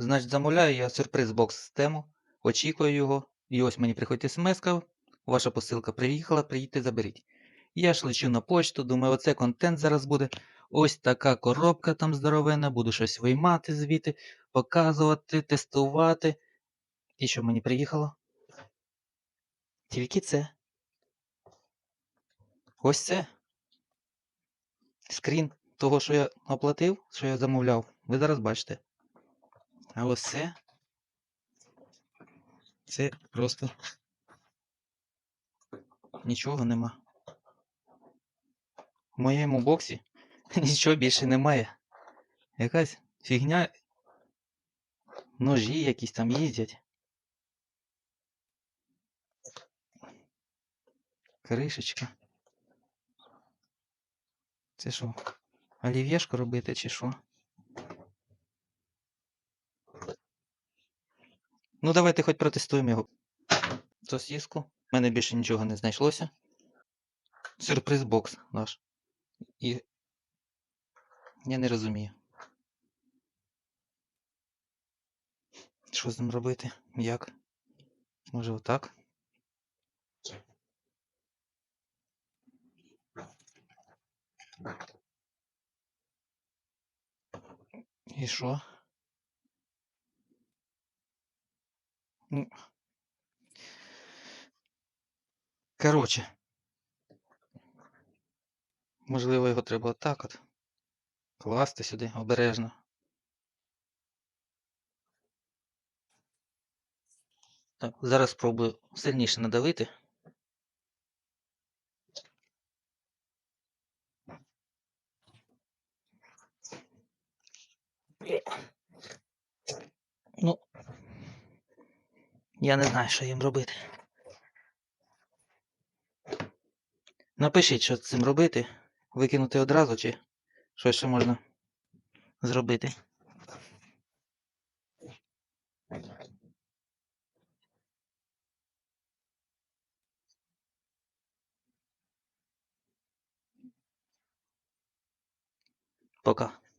Значить, замовляю я сюрприз бокс систему, очікую його, і ось мені приходить смс ваша посилка приїхала, приїдьте заберіть. Я ж лечу на почту, думаю, оце контент зараз буде. Ось така коробка там здоровенна, буду щось виймати звідти, показувати, тестувати. І що мені приїхало? Тільки це. Ось це. Скрін того, що я оплатив, що я замовляв, ви зараз бачите. А ось це. Це просто нічого нема. В моєму боксі нічого більше немає. Якась фігня. Ножі якісь там їздять. Кришечка. Це що? Олів'єшку робити чи що? Ну, давайте хоч протестуємо його. Сосіску. У мене більше нічого не знайшлося. Сюрприз бокс наш. І. Я не розумію. Що з ним робити? Як? Може отак? І що? Ну. Коротше. Можливо, його треба отак от. Класти сюди обережно. Так, зараз спробую сильніше надавити. Ну, я не знаю, що їм робити. Напишіть, що з цим робити. Викинути одразу чи що ще можна зробити. Пока.